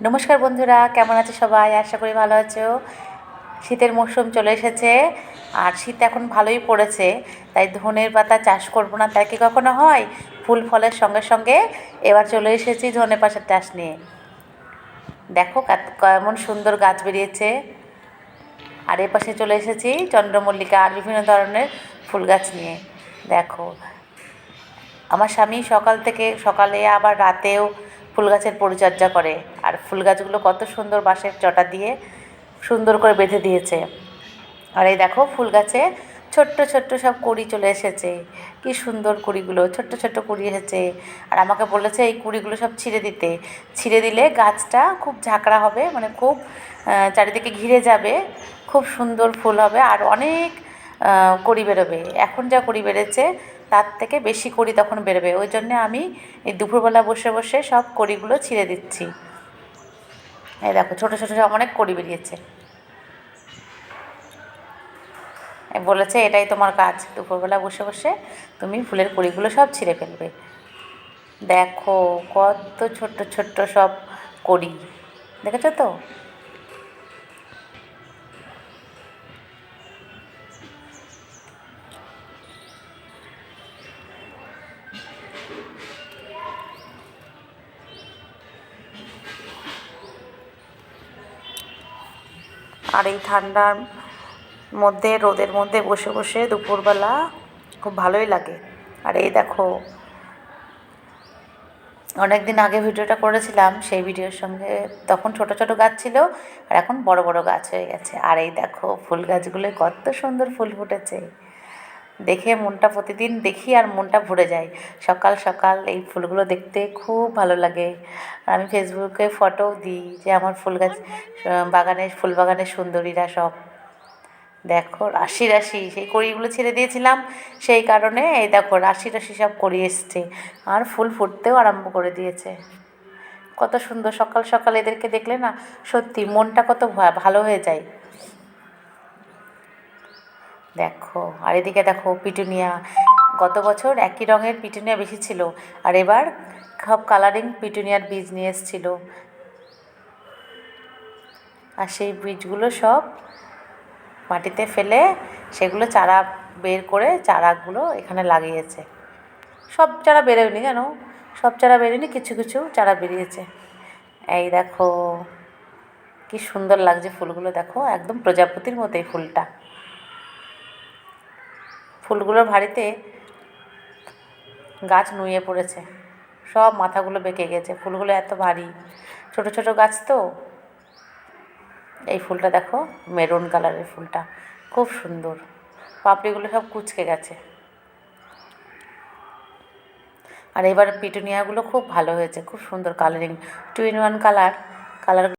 নমস্কার বন্ধুরা, কেমন আছে সবাই? আশা করি ভালো আছো। শীতের মরশুম চলে এসেছে, আর শীত এখন ভালোই পড়েছে, তাই ধনের পাতা চাষ করব না, তাই কি কখনো হয়? ফুল ফলের সঙ্গে সঙ্গে এবার চলে এসেছি ধনে পাতার চাষ নিয়ে। দেখো কেমন সুন্দর গাছ বেরিয়েছে। আর এ পাশে চলে এসেছি চন্দ্রমল্লিকা আর বিভিন্ন ধরনের ফুল গাছ নিয়ে। দেখো, আমার স্বামী সকাল থেকে, সকালে আবার রাতেও ফুল গাছের পরিচর্যা করে। আর ফুল গাছগুলো কত সুন্দর বাঁশের চটা দিয়ে সুন্দর করে বেঁধে দিয়েছে। আর এই দেখো ফুল গাছে ছোট্ট ছোট্ট সব কুড়ি চলে এসেছে। কি সুন্দর কুড়িগুলো, ছোট্ট ছোট্ট কুড়ি এসেছে। আর আমাকে বলেছে এই কুড়িগুলো সব ছিঁড়ে দিতে। ছিঁড়ে দিলে গাছটা খুব ঝাঁকড়া হবে মানে খুব চারিদিকে ঘিরে যাবে, খুব সুন্দর ফুল হবে, আর অনেক কড়ি বেরোবে। এখন যা কড়ি বেড়েছে তার থেকে বেশি কড়ি তখন বেরোবে। ওই জন্যে আমি এই দুপুরবেলা বসে বসে সব কড়িগুলো ছিঁড়ে দিচ্ছি। এই দেখো, ছোটো ছোটো সব অনেক কড়ি বেরিয়েছে। বলেছে, এটাই তোমার কাজ। দুপুরবেলা বসে বসে তুমি ফুলের কড়িগুলো সব ছিঁড়ে ফেলবে। দেখো, কত ছোট্ট ছোট্ট সব কড়ি। দেখেছ তো? আর এই ঠান্ডার মধ্যে, রোদের মধ্যে বসে বসে দুপুরবেলা খুব ভালোই লাগে। আর এই দেখো অনেক দিন আগে ভিডিওটা করেছিলাম, সেই ভিডিওর সঙ্গে তখন ছোট ছোট গাছ ছিল, আর এখন বড় বড় গাছ হয়ে গেছে। আর এই দেখো, ফুল গাছগুলোয় কত সুন্দর ফুল ফুটেছে। দেখে মনটা প্রতিদিন দেখি আর মনটা ভরে যায়। সকাল সকাল এই ফুলগুলো দেখতে খুব ভালো লাগে। আমি ফেসবুকে ফটোও দিই যে আমার ফুল গাছ বাগানের, ফুল বাগানের সুন্দরীরা সব। দেখো, রাশি রাশি, সেই কড়িগুলো ছেড়ে দিয়েছিলাম, সেই কারণে এই দেখো, রাশি রাশি সব করি এসছে। আর ফুল ফুটতেও আরম্ভ করে দিয়েছে। কত সুন্দর সকাল সকাল এদেরকে দেখলে না সত্যি মনটা কত ভালো হয়ে যায়। দেখো, আর এদিকে দেখো পিটুনিয়া। গত বছর একই রঙের পিটুনিয়া বেশি ছিল, আর এবার সব কালারিং পিটুনিয়ার বীজ নিয়ে এসেছিল। আর সেই বীজগুলো সব মাটিতে ফেলে সেগুলো চারা বের করে চারাগুলো এখানে লাগিয়েছে। সব চারা বেরোয়নি কেন? সব চারা বেরোয়নি, কিছু কিছু চারা বেরিয়েছে। এই দেখো, কি সুন্দর লাগছে ফুলগুলো, দেখো, একদম প্রজাপতির মতো এই ফুলটা। ফুলগুলোর ভারিতে গাছ নুয়ে পড়েছে। সব মাথাগুলো বেঁকে গেছে। ফুলগুলো এত ভারী। ছোট ছোট গাছ তো। এই ফুলটা দেখো, মেরুন কালারের ফুলটা। খুব সুন্দর। পাপড়িগুলো সব কুচকে গেছে। আর এবার পিটুনিয়াগুলো খুব ভালো হয়েছে। খুব সুন্দর colouring two in one colour colour